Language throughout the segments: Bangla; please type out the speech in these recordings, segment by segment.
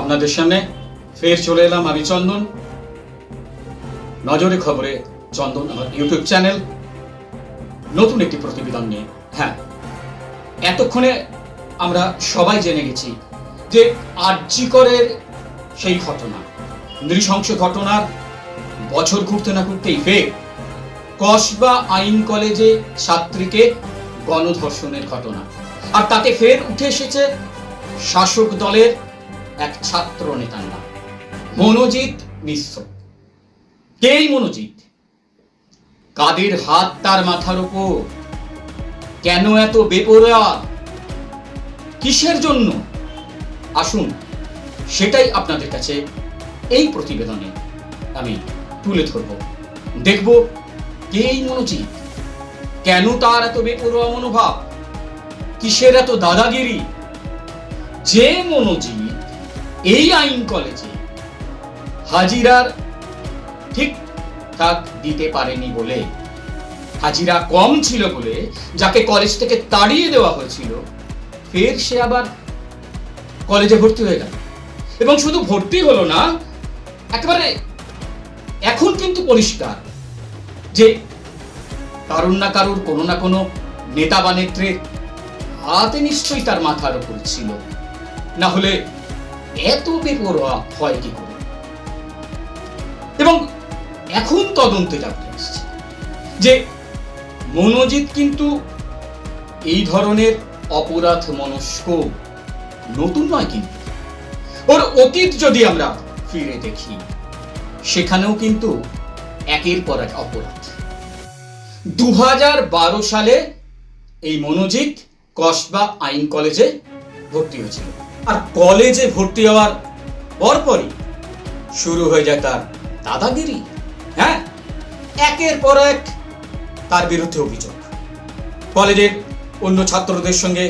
আপনাদের সামনে ফের চলে এলাম আমি চন্দন। নজরে খবরে চন্দন আমার ইউটিউব চ্যানেল। নতুন একটি প্রতিবেদন নিয়ে। হ্যাঁ এতক্ষণে আমরা সবাই জেনে গেছি যে আর্যিকরের সেই ঘটনা, নৃশংস ঘটনার বছর ঘুরতে না ঘুরতেই ফের কসবা আইন কলেজে ছাত্রীকে গণধর্ষণের ঘটনা। আর তাতে ফের উঠে এসেছে শাসক দলের এক ছাত্র নেতার নাম। মনোজিৎ মিশ্র। কে মনোজিৎ? কাদের হাত তার মাথার উপর? কেন এত বেপরোয়া? কিসের জন্য? আসুন, সেটাই আপনাদের কাছে এই প্রতিবেদনে আমি তুলে ধরব। দেখব কে এই মনোজিৎ? কেন তার এত বেপরোয়া মনোভাব? কিসের এত দাদাগিরি? যে মনোজিৎ এই আইন কলেজে হাজিরার ঠিক ঠাক দিতে পারেনি বলে, হাজিরা কম ছিল বলে যাকে কলেজ থেকে তাড়িয়ে দেওয়া হয়েছিল, ফের সে আবার কলেজে ভর্তি হয়ে গেল। এবং শুধু ভর্তি হলো না, একেবারে এখন কিন্তু পরিষ্কার যে কারুর না কারুর কোনো না কোনো নেতা বা নেত্রীর হাতে নিশ্চয়ই তার মাথার ওপর ছিল। না হলে এত বেপরোয়া হয় কি করে? এবং এখন তদন্তে জানতে আসছে যে মনোজিৎ কিন্তু এই ধরনের অপরাধ মনস্ক নতুন নয় কিন্তু। ওর অতীত যদি আমরা ফিরে দেখি, সেখানেও কিন্তু একের পর এক অপরাধ। দু হাজার বারো সালে এই মনোজিৎ কসবা আইন কলেজে ভর্তি হয়েছিল আর কলেজে ভর্তি হওয়ার পরপরই শুরু হয়ে যায় তার দাদাগিরি। হ্যাঁ একের পর এক তার বিরুদ্ধে অভিযোগ। কলেজের অন্য ছাত্রদের সঙ্গে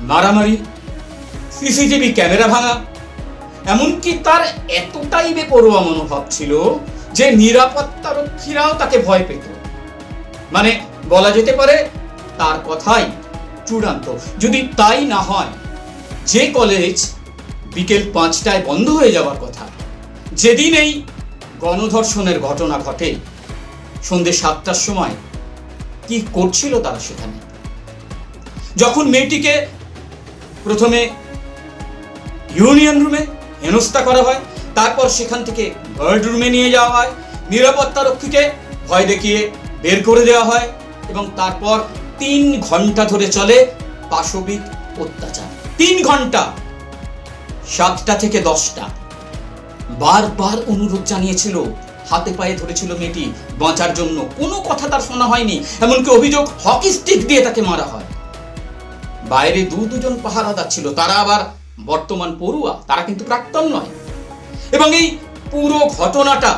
মারামারি, সিসিটিভি ক্যামেরা ভাঙা, এমনকি তার এতটাই বেপরোয়া মনোভাব ছিল যে নিরাপত্তারক্ষীরাও তাকে ভয় পেত। মানে বলা যেতে পারে তার কথাই চূড়ান্ত। যদি তাই না হয় যে কলেজ বিকেল পাঁচটায় বন্ধ হয়ে যাওয়ার কথা, যেদিন এই গণধর্ষণের ঘটনা ঘটে, সন্ধে সাতটার সময় কি করছিল তারা সেখানে? যখন মেয়েটিকে প্রথমে ইউনিয়ন রুমে হেনস্থা করা হয়, তারপর সেখান থেকে গার্ড রুমে নিয়ে যাওয়া হয়, নিরাপত্তা রক্ষীকে ভয় দেখিয়ে বের করে দেওয়া হয় এবং তারপর তিন ঘণ্টা ধরে চলে পাশবিক অত্যাচার। তিন ঘণ্টা, সাতটা থেকে দশটা। বারবার অনুরোধ জানিয়েছিল, হাতে পায়ে ধরেছিল মেয়েটি বাঁচার জন্য। কোনো কথা তার শোনা হয়নি, এমনকি অভিযোগ হকি স্টিক দিয়ে তাকে মারা হয়। বাইরে দু দুজন পাহারাদার ছিল, তারা আবার বর্তমান পড়ুয়া, তারা কিন্তু প্রাক্তন নয়। এবং এই পুরো ঘটনাটা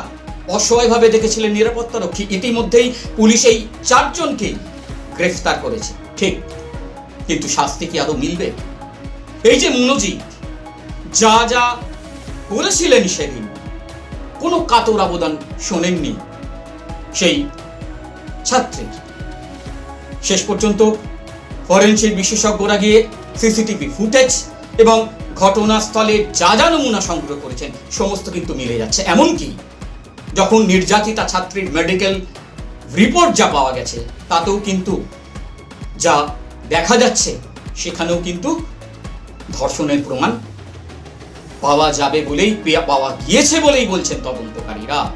অসহায়ভাবে দেখেছিলেন নিরাপত্তা রক্ষী ইতিমধ্যেই পুলিশ এই চারজনকে গ্রেফতার করেছে। ঠিক, কিন্তু শাস্তি কি আদৌ মিলবে? এই যে মনোজিৎ যা যা বলেছিলেন সেদিন, কোনো কাতর অবদান শোনেননি সেই ছাত্রীর। শেষ পর্যন্ত ফরেন্সিক বিশেষজ্ঞরা গিয়ে সিসিটিভি ফুটেজ এবং ঘটনাস্থলে যা যা নমুনা সংগ্রহ করেছেন, সমস্ত কিন্তু মিলে যাচ্ছে। এমনকি যখন নির্যাতিতা ছাত্রীর মেডিকেল রিপোর্ট যা পাওয়া গেছে, তাতেও কিন্তু যা দেখা যাচ্ছে, সেখানেও কিন্তু ধর্ষণের প্রমাণ পাওয়া যাবে বলেই পেয়া- পাওয়া গিয়েছে বলেই বলছেন তদন্তকারীরা।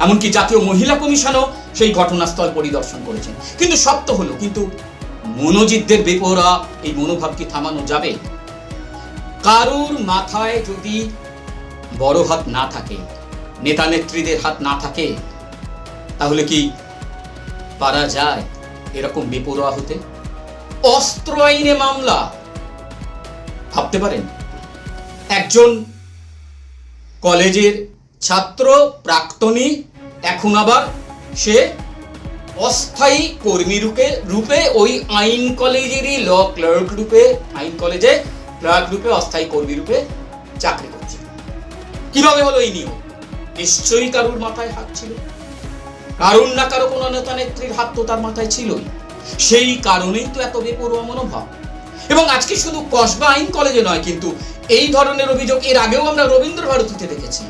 এমনকি জাতীয় মহিলা কমিশনও সেই ঘটনাস্থল পরিদর্শন করেছেন। কিন্তু সত্য হলো, কিন্তু মনোজিতদের বেপরা এই মনোভাব কি থামানো যাবে? কারুর মাথায় যদি বড় হাত না থাকে, নেতা নেত্রীদের হাত না থাকে, তাহলে কি পারা যায় এরকম বেপরোয়া হতে? অস্ত্র আইনে মামলা ভাবতে পারেন। একজন কলেজের ছাত্র, প্রাক্তনী, এখন আবার সে অস্থায়ী কর্মী রূপে রূপে ওই আইন কলেজেরই ল ক্লার্ক রূপে, আইন কলেজে ক্লার্ক রূপে অস্থায়ী কর্মী রূপে চাকরি করছে। কীভাবে হলো এই নিয়ম? নিশ্চয়ই কারুর মাথায় হাত ছিল। কারুর না কারও কোনো নেতা নেত্রীর হাত তো তার মাথায় ছিলই। সেই কারণেই তো এত বেপরোয়া মনোভাব। এবং আজকে শুধু কসবা আইন কলেজে নয়, কিন্তু এই ধরনের অভিযোগ এর আগেও আমরা রবীন্দ্র ভারতীতে দেখেছি।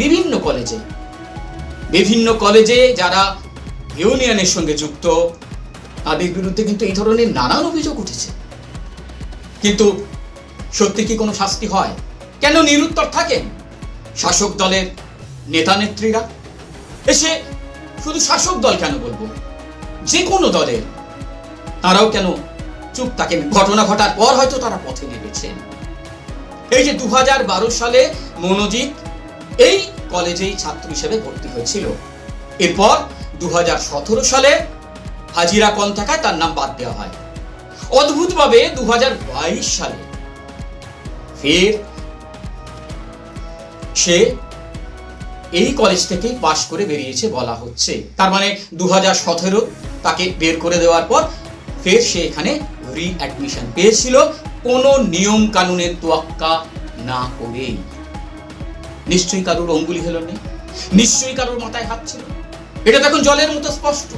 বিভিন্ন কলেজে। বিভিন্ন কলেজে যারা ইউনিয়নের সঙ্গে যুক্ত, তাদের বিরুদ্ধে কিন্তু এই ধরনের নানান অভিযোগ উঠেছে। কিন্তু সত্যি কি কোনো শাস্তি হয়? কেন নিরুত্তর থাকেন শাসক দলের নেতা নেত্রীরা? এসে শুধু শাসক দল কেন বলব? যে কোনো দলের, তারাও কেন চুপ থাকেন ঘটনা ঘটার পর হয়তো তারা পথে নেমেছেন এই যে দু সালে মনোজিৎ এই কলেজেই ছাত্র হিসেবে ভর্তি হয়েছিল। এরপর দু সালে হাজিরা কম থাকায় তার নাম বাদ দেওয়া হয়। অদ্ভুতভাবে দু সালে ফের সে এই কলেজ থেকেই পাশ করে বেরিয়েছে বলা হচ্ছে। তার মানে দু হাজার সতেরো তাকে বের করে দেওয়ার পর ফের সে এখানে রি অ্যাডমিশন পেয়েছিল কোনো নিয়ম কানুনের তোয়াক্কা না করেই। নিশ্চয়ই কারোর অঙ্গুলি হলো নেই? নিশ্চয়ই কারোর মাথায় হাত ছিল? এটা তো এখন জলের মতো স্পষ্ট।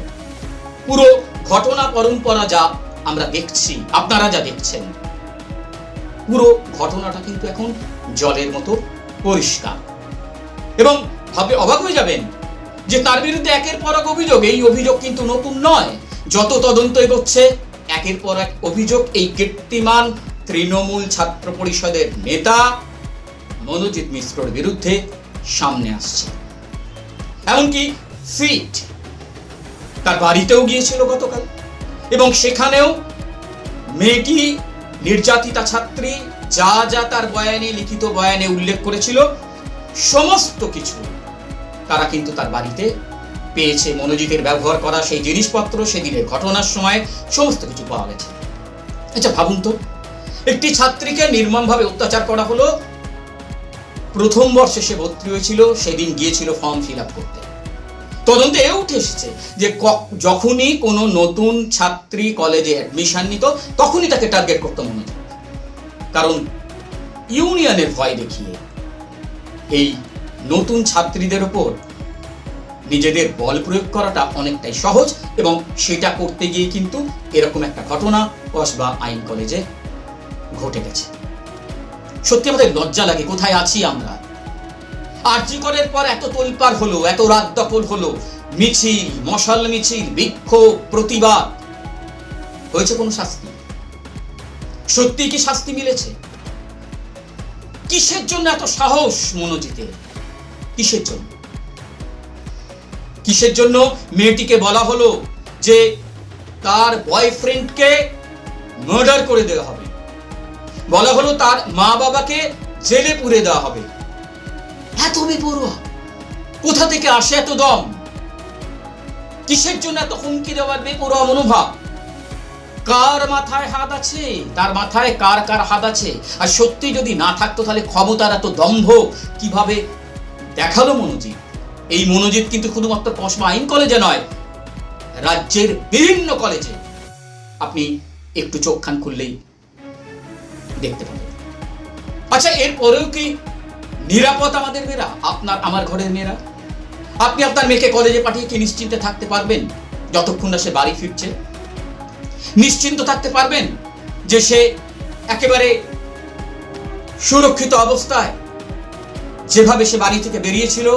পুরো ঘটনা পরম্পরা যা আমরা দেখছি, আপনারা যা দেখছেন, পুরো ঘটনাটা কিন্তু এখন জলের মতো পরিষ্কার। এবং ভাবে অবাক হয়ে যাবেন যে তার বিরুদ্ধে একের পর এক অভিযোগ, এই অভিযোগ কিন্তু নতুন নয়। যত তদন্ত এগোচ্ছে একের পর এক অভিযোগ এই কীর্তিমান তৃণমূল ছাত্র পরিষদের নেতা মনোজিৎ মিশ্রর বিরুদ্ধে সামনে আসছে। এমনকি সিট তার বাড়িতেও গিয়েছিল গতকাল এবং সেখানেও মেয়েটি নির্যাতিতা ছাত্রী, যা যা তার বয়ানে, লিখিত বয়ানে উল্লেখ করেছিল, সমস্ত কিছু তারা কিন্তু তার বাড়িতে পেয়েছে মনোজিতের ব্যবহার করা সেই জিনিসপত্র সেদিনের ঘটনার সময় সমস্ত কিছু পাওয়া গেছে। আচ্ছা ভাবুন তো, একটি ছাত্রীকে নির্মমভাবে অত্যাচার করা হলো। প্রথম বর্ষে সে ভর্তি হয়েছিল, সেদিন গিয়েছিল ফর্ম ফিল আপ করতে। তদন্তে এ উঠে এসেছে যে যখনই কোনো নতুন ছাত্রী কলেজে অ্যাডমিশন নিত, তখনই তাকে টার্গেট করতো মনোজিৎ। কারণ ইউনিয়নের ভয় দেখিয়ে এই নতুন ছাত্রীদের ওপর নিজেদের বল প্রয়োগ করাটা অনেকটাই সহজ এবং সেটা করতে গিয়ে কিন্তু এরকম একটা ঘটনা কসবা আইন কলেজে ঘটে গেছে। সত্যি আমাদের লজ্জা লাগে, কোথায় আছি আমরা? আরজি করের পর এত তোলপাড় হলো, এত রাত দখল হলো, মিছিল, মশাল মিছিল, বিক্ষোভ, প্রতিবাদ। হয়েছে কোনো শাস্তি? সত্যি কি শাস্তি মিলেছে? কিসের জন্য এত সাহস মনোজিতের? কিসের জন্য? কিসের জন্য মেয়েটিকে বলা হলো যে তার বয়ফ্রেন্ডকে মার্ডার করে দেওয়া হবে। বলা হলো তার মা বাবাকে জেলে পুরে দেওয়া হবে। এত বেপরোয়া কোথা থেকে আসে এত দম? কিসের জন্য এত হুমকি দেওয়ার বেপরোয়া মনোভাব? কার মাথায় হাত আছে? তার মাথায় কার কার হাত আছে? আর সত্যি যদি না থাকতো তাহলে ক্ষমতার এত দম্ভ কীভাবে দেখাল মনোজিৎ এই মনোজিৎ কিন্তু শুধুমাত্র কসমা আইন কলেজে নয়, রাজ্যের বিভিন্ন কলেজে। আপনি একটু চোখ খান খুললেই দেখতে পাবেন। আচ্ছা এরপরেও কি নিরাপদ আমাদের মেয়েরা? আপনার, আমার ঘরের মেয়েরা? আপনি আপনার মেয়েকে কলেজে পাঠিয়ে কি নিশ্চিন্তে থাকতে পারবেন যতক্ষণ না সে বাড়ি ফিরছে? নিশ্চিন্ত থাকতে পারবেন যে সে একেবারে সুরক্ষিত অবস্থায় যেভাবে সে বাড়ি থেকে বেরিয়েছিল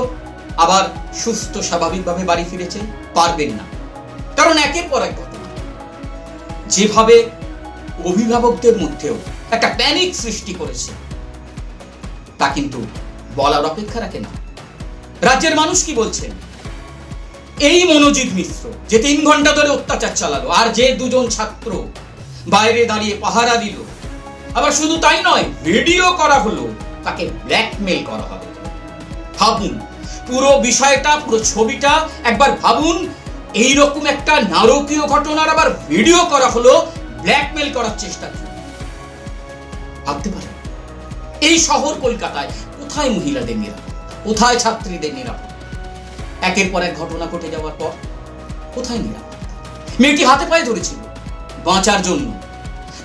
আবার সুস্থ, স্বাভাবিকভাবে বাড়ি ফিরেছে পারবেন না। কারণ একের পর এক ঘটনা। যেভাবে অভিভাবকদের মধ্যেও একটা প্যানিক সৃষ্টি করেছে, তা কিন্তু বলার অপেক্ষা রাখে না। রাজ্যের মানুষ কি বলছেন? এই মনোজিৎ মিশ্র যে তিন ঘণ্টা ধরে অত্যাচার চালালো, আর যে দুজন ছাত্র বাইরে দাঁড়িয়ে পাহারা দিল, আবার শুধু তাই নয় ভিডিও করা হলো, তাকে ব্ল্যাকমেল করা হবে। ভাবুন পুরো বিষয়টা, পুরো ছবিটা একবার ভাবুন। এইরকম একটা নারকীয় ঘটনার আবার ভিডিও করা হলো ব্ল্যাকমেল করার চেষ্টা ভাবতে পারেন, এই শহর কলকাতায় কোথায় মহিলাদের নিরাপত্তা? কোথায় ছাত্রীদের নিরাপত্তা? একের পর এক ঘটনা ঘটে যাওয়ার পর কোথায় নিরাপত্তা? মেয়েটি হাতে পায়ে ধরেছিল, বাঁচার জন্য।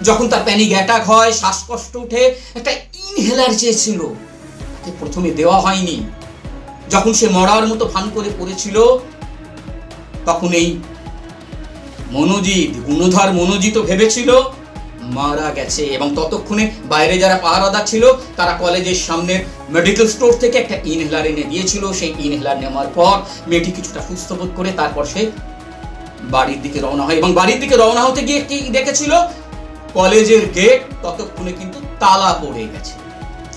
যখন তার প্যানিক অ্যাটাক হয়, শ্বাসকষ্ট উঠে, একটা ইনহেলার চেয়েছিল। প্রথমে দেওয়া হয়নি। যখন সে মরার মতো ভান করে পড়েছিল, তখন এই মনোজিৎ, গুণধর মনোজিৎ ভেবেছিল, মারা গেছে। এবং ততক্ষণে বাইরে যারা পাহারাদার ছিল, তারা কলেজের সামনের মেডিকেল স্টোর থেকে একটা ইনহেলার এনে দিয়েছিল। সেই ইনহেলার নেওয়ার পর মেয়েটি কিছুটা সুস্থ বোধ করে তারপর সে বাড়ির দিকে রওনা হয়। এবং বাড়ির দিকে রওনা হতে গিয়ে কি দেখেছিল? কলেজের গেট ততক্ষণে কিন্তু তালা পড়ে গেছে।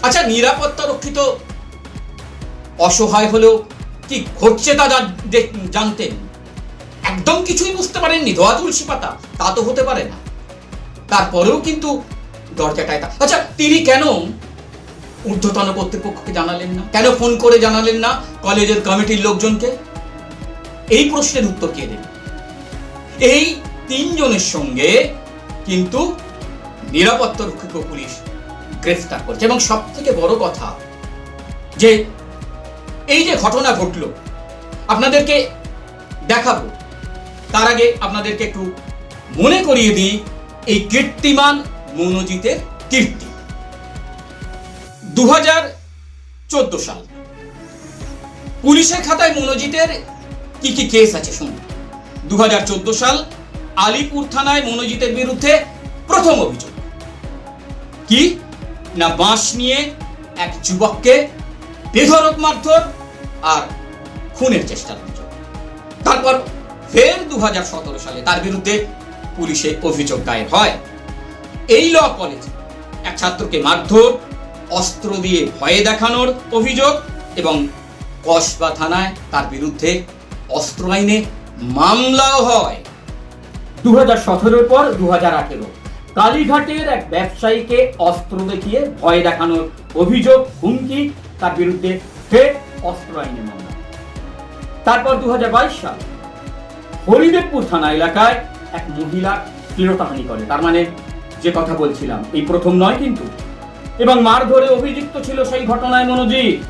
আচ্ছা নিরাপত্তা রক্ষিত অসহায় হলেও কি ঘটছে তা জানতেন একদম কিছুই বুঝতে পারেননি, ধোয়া তুলসী পাতা, তা তো হতে পারে না। তারপরেও কিন্তু দরজাটায় আচ্ছা তিনি কেন ঊর্ধ্বতন কর্তৃপক্ষকে জানালেন না? কেন ফোন করে জানালেন না কলেজের কমিটির লোকজনকে? এই প্রশ্নের উত্তর কে দেবে? এই তিনজনের সঙ্গে কিন্তু নিরাপত্তা রক্ষিত পুলিশ গ্রেফতার করেছে। এবং সব থেকে বড় কথা যে এই যে ঘটনা ঘটলো, আপনাদেরকে দেখাবো। তার আগে আপনাদেরকে একটু মনে করিয়ে দিই এই কীর্তিমান মনোজিতের কীর্তি। দু সাল। পুলিশের খাতায় মনোজিতের কি কি কেস আছে শুনুন। দু হাজার চোদ্দ সাল আলিপুর থানায় মনোজিতের বিরুদ্ধে প্রথম অভিযোগ। কি? না বাঁশ নিয়ে এক যুবককে বেধরক মারধর আর খুনের চেষ্টার অভিযোগ তারপর ফের দু সালে তার বিরুদ্ধে পুলিশে অভিযোগ দায়ের হয়। এই ল কলেজে এক ছাত্রকে মারধর, অস্ত্র দিয়ে ভয়ে দেখানোর অভিযোগ এবং কসবা থানায় তার বিরুদ্ধে অস্ত্র আইনে মামলাও হয়। দু হাজার সতেরোর পর দু হাজার আঠেরো, কালীঘাটের এক ব্যবসায়ীকে অস্ত্র দেখিয়ে ভয় দেখানোর অভিযোগ, হুমকি, তার বিরুদ্ধে ফের অস্ত্র আইনে মামলা। তারপর দু হাজার বাইশ সাল হরিদেবপুর থানা এলাকায় এক মহিলা শ্লীলতাহানি করে। তার মানে যে কথা বলছিলাম, এই প্রথম নয় কিন্তু। এবং মার ধরে অভিযুক্ত ছিল সেই ঘটনায় মনোজিৎ।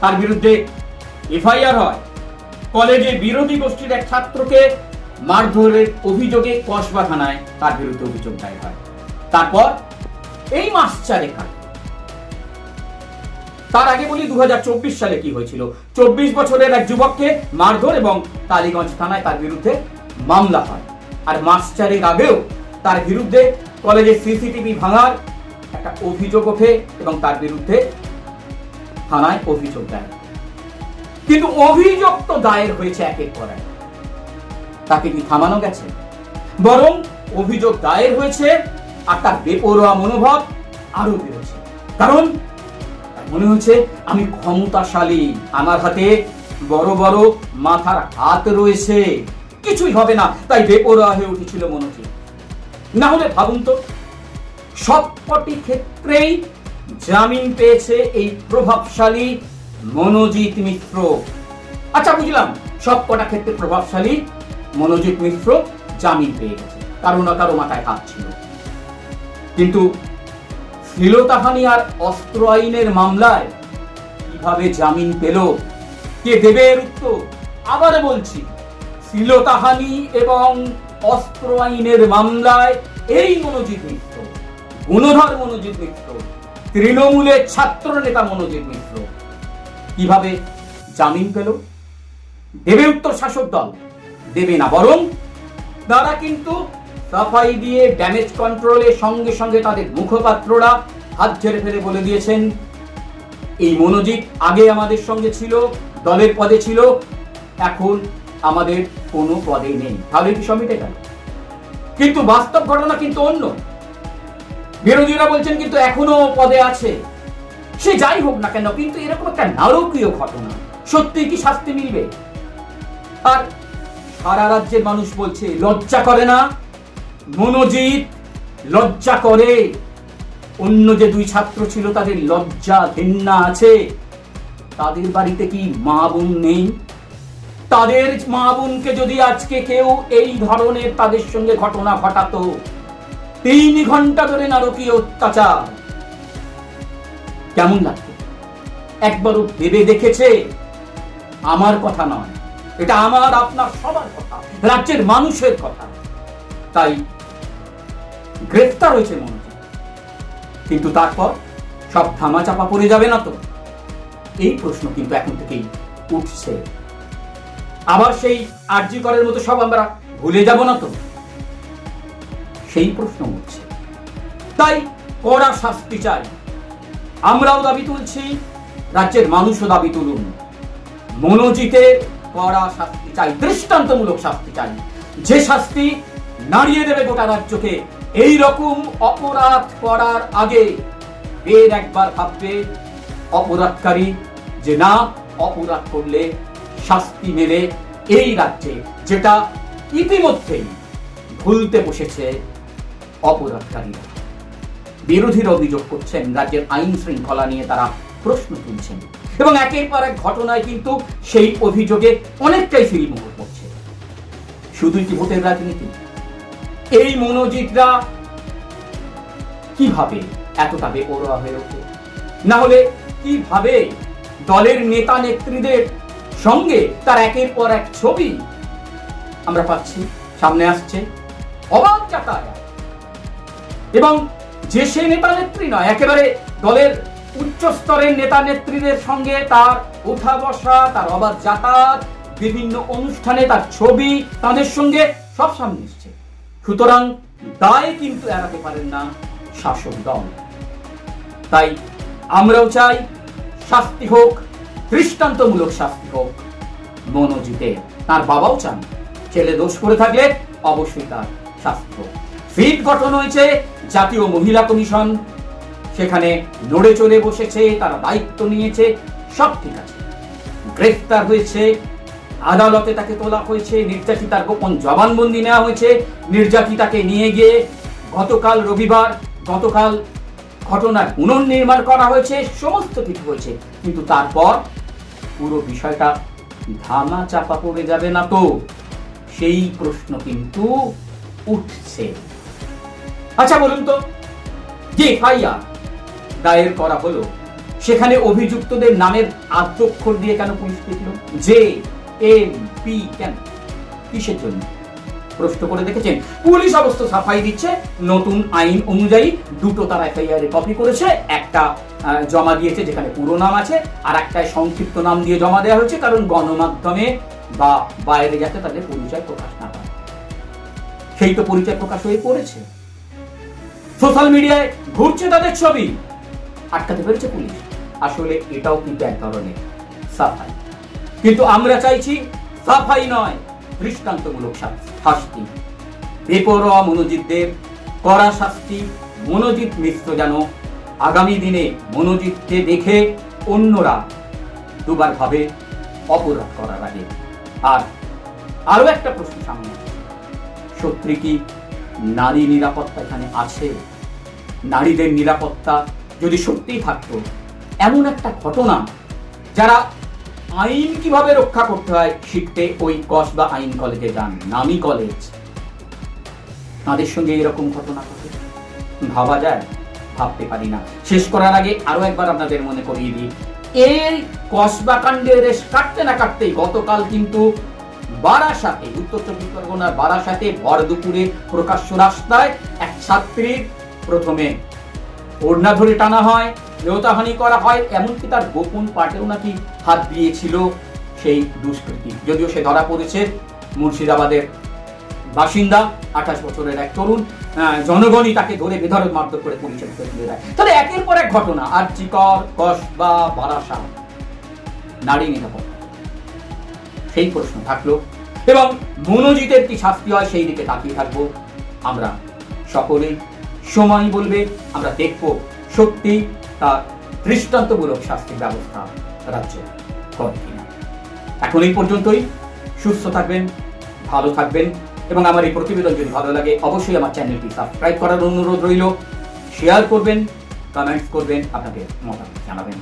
তার বিরুদ্ধে এফআইআর হয়। কলেজে বিরোধী গোষ্ঠীর এক ছাত্রকে মারধরের অভিযোগে কসবা থানায় তার বিরুদ্ধে অভিযোগ দায়ের হয়। তারপর এই মাস চারেক আগে তার আগে বলি দু হাজার চব্বিশ সালে কি হয়েছিল? চব্বিশ বছরের এক যুবককে মারধর এবং টালিগঞ্জ থানায় তার বিরুদ্ধে মামলা হয়। আর মাস চারেক আগেও তার বিরুদ্ধে কলেজের সিসিটিভি ভাঙার একটা অভিযোগ ওঠে এবং তার বিরুদ্ধে থানায় অভিযোগ হয়। কিন্তু অভিযোগ তো দায়ের হয়েছে একের পর তাকে কি থামানো গেছে? বরং অভিযোগ দায়ের হয়েছে আর তার বেপরোয়া মনোভাব আরও বেড়েছে। কারণ মনে হচ্ছে আমি ক্ষমতাশালী। আমার হাতে বড় বড় মাথার হাত রয়েছে। কিছুই হবে না, তাই বেপরোয়া হয়ে উঠেছিল মনোজিৎ না হলে ভাবুন তো, সবকটি ক্ষেত্রেই জামিন পেয়েছে এই প্রভাবশালী মনোজিৎ মিত্র। আচ্ছা বুঝলাম সব কটা ক্ষেত্রে প্রভাবশালী মনোজিৎ মিত্র জামিন পেয়ে গেছে। কারও না কারও মাথায় হাত ছিল। কিন্তু শ্লীলতাহানি আর অস্ত্র আইনের মামলায় কীভাবে জামিন পেল? কে দেবে এর উত্তর? আবার বলছি, শ্লীলতাহানি এবং অস্ত্র আইনের মামলায় এই মনোজিৎ মিত্র, গুণধর মনোজিৎ মিত্র, তৃণমূলের ছাত্র নেতা মনোজিৎ মিত্র কীভাবে জামিন পেল? দেবে উত্তর শাসক দল, দেবে না, বরং তারা কিন্তু সাফাই দিয়ে ড্যামেজ কন্ট্রোলের সঙ্গে সঙ্গে তাদের মুখপাত্ররা হাত ঝেড়ে ফেলে বলে দিয়েছেন। এই মনোজিৎ আগে আমাদের সঙ্গে ছিল, দলের পদে ছিল, এখন আমাদের কোনো পদে নেই। তাহলে কি সমিটে গেল? কিন্তু বাস্তব ঘটনা কিন্তু অন্য। বিরোধীরা বলছেন কিন্তু এখনও পদে আছে। সে যাই হোক না কেন, কিন্তু এরকম একটা নারকীয় ঘটনা। সত্যি কি শাস্তি মিলবে? আর সারা রাজ্যের মানুষ বলছে, লজ্জা করে না। মনোজিৎ লজ্জা করে। অন্য যে দুই ছাত্র ছিল, তাদের লজ্জা ঘেন্না আছে। তাদের বাড়িতে কি মা বোন নেই? তাদের মা বোনকে যদি আজকে কেউ এই ধরনের তাদের সঙ্গে ঘটনা ঘটাতো, তিন ঘণ্টা ধরে নারকীয় অত্যাচার। কেমন লাগতো? একবারও ভেবে দেখেছে? আমার কথা নয়। এটা আমার, আপনার সবার কথা। রাজ্যের মানুষের কথা। তাই গ্রেফতার হয়েছে মনোজিৎ কিন্তু তারপর সব ধামা চাপা পড়ে যাবে না তো? এই প্রশ্ন কিন্তু এখন থেকেই উঠছে। আবার সেই আরজি করের মতো সব আমরা ভুলে যাব না তো? সেই প্রশ্ন উঠছে। তাই কড়া শাস্তি চাই। আমরাও দাবি তুলছি, রাজ্যের মানুষও দাবি তুলুন। মনোজিতের কড়া শাস্তি চাই, দৃষ্টান্তমূলক শাস্তি চাই। যে শাস্তি নাড়িয়ে দেবে গোটা রাজ্যকে এই রকম অপরাধ করার আগে ফের একবার ভাববে অপরাধকারী যে না, অপরাধ করলে শাস্তি মেলে এই রাজ্যে, যেটা ইতিমধ্যেই ভুলতে বসেছে অপরাধকারীরা। বিরোধীরা অভিযোগ করছেন, রাজ্যের আইন শৃঙ্খলা নিয়ে তারা প্রশ্ন তুলছেন। এবং একের পর এক ঘটনায় কিন্তু সেই অভিযোগে অনেকটাই ফিল্মোহর করছে শুধুই কি ভোটের রাজনীতি? এই মনোজিতরা কীভাবে এতটা বেপরোয়া হয়ে ওঠে? না হলে কীভাবে দলের নেতা নেত্রীদের সঙ্গে তার একের পর এক ছবি আমরা পাচ্ছি? সামনে আসছে অবাক যাতায়াত। এবং যে সে নেতা নেত্রী নয়, একেবারে দলের উচ্চ স্তরের নেতা নেত্রীদের সঙ্গে তার ওঠা বসা, তার অবাধ যাতায়াত, বিভিন্ন অনুষ্ঠানে তার ছবি, তাদের সঙ্গে সব সামনে সুতরাং দায় কিন্তু এড়াতে পারেন না শাসক দল। তাই আমরাও চাই শাস্তি হোক, দৃষ্টান্তমূলক শাস্তি হোক মনোজিতের তার বাবাও চান, ছেলে দোষ করে থাকলে অবশ্যই তার শাস্তি হোক। ফিট গঠন হয়েছে জাতীয় মহিলা কমিশন। সেখানে নড়ে চড়ে বসেছে, তারা দায়িত্ব নিয়েছে, সব ঠিক আছে। গ্রেফতার হয়েছে আদালতে তাকে তোলা হয়েছে নির্যাতিতার গোপন জবানবন্দি নেওয়া হয়েছে নির্যাতিতাকে নিয়ে গিয়ে গতকাল রবিবার, গতকাল ঘটনার পুনর্নির্মাণ করা হয়েছে, সমস্ত কিছু হয়েছে। কিন্তু তারপর পুরো বিষয়টা ধামা চাপা পড়ে যাবে না তো? সেই প্রশ্ন কিন্তু উঠছে। আচ্ছা বলুন তো যে এফআইআর দায়ের করা হলো, সেখানে অভিযুক্তদের নামের আদ্যক্ষর দিয়ে কেন পুলিশ লিখলো জে এম পি কেন? কিসের জন্য? প্রশ্ন করে দেখেছেন? পুলিশ অবশ্য সাফাই দিচ্ছে, নতুন আইন অনুযায়ী দুটো তারা এফআইআর কপি করেছে, একটা জমা দিয়েছে যেখানে পুরো নাম আছে, আর একটায় সংক্ষিপ্ত নাম দিয়ে জমা দেওয়া হয়েছে, কারণ গণমাধ্যমে বা বাইরে যাতে তাদের পরিচয় প্রকাশ না পায় সেই তো পরিচয় প্রকাশ হয়ে পড়েছে। সোশ্যাল মিডিয়ায় ঘুরছে তাদের ছবি। আটকাতে পেরেছে পুলিশ। আসলে এটাও কিন্তু এক ধরনের সাফাই। কিন্তু আমরা চাইছি সাফাই নয়, দৃষ্টান্তমূলক শাস্তি বেপরোয়া মনোজিতদের কড়া শাস্তি মনোজিৎ মিশ্র যেন আগামী দিনে মনোজিৎকে দেখে অন্যরা দুবার ভাবে অপরাধ করার আগে। আর আরও একটা প্রশ্ন সামনে সত্যি কি নারী নিরাপত্তা এখানে আছে? নারীদের নিরাপত্তা যদি সত্যিই থাকতো, এমন একটা ঘটনা যারা আইন কীভাবে রক্ষা করতে হয় শিখতে ওই কসবা আইন কলেজে যান, নামি কলেজ। তাদের সঙ্গে এরকম ঘটনা ঘটে? ভাবা যায়? ভাবতে পারি না। শেষ করার আগে আরও একবার আপনাদের মনে করিয়ে দিই। এই কসবা কাণ্ডের রেশ কাটতে না কাটতেই গতকাল কিন্তু বারাসাতে, উত্তর চব্বিশ পরগনার বারাসাতে ভর দুপুরে প্রকাশ্য রাস্তায় এক ছাত্রীর প্রথমে ওড়না ধরে টানা হয়। দেহতাহানি করা হয়, এমনকি তার গোপন পাটেও নাকি হাত দিয়েছিল সেই দুষ্কৃতী। যদিও সে ধরা পড়েছে মুর্শিদাবাদের বাসিন্দা, আঠাশ বছরের এক তরুণ জনগণই তাকে ধরে বেধরক মারধর করে পুলিশের হাতে তুলে দেয়। তাহলে একের পর এক ঘটনা, আর চিকর কসবা বারাসা, নারী নিরাপত্তা। সেই প্রশ্ন থাকল, এবং মনোজিতের কি শাস্তি হয় সেই দিকে তাকিয়ে থাকব আমরা সকলেই। সময় বলবে, আমরা দেখব সত্যি তার দৃষ্টান্তমূলক শাস্তির ব্যবস্থা রাজ্য করে কিনা। এখন এই পর্যন্তই। সুস্থ থাকবেন, ভালো থাকবেন এবং আমার এই প্রতিবেদন যদি ভালো লাগে, অবশ্যই আমার চ্যানেলটি সাবস্ক্রাইব করার অনুরোধ রইল। শেয়ার করবেন কমেন্টস করবেন, আপনাদের মতামত জানাবেন।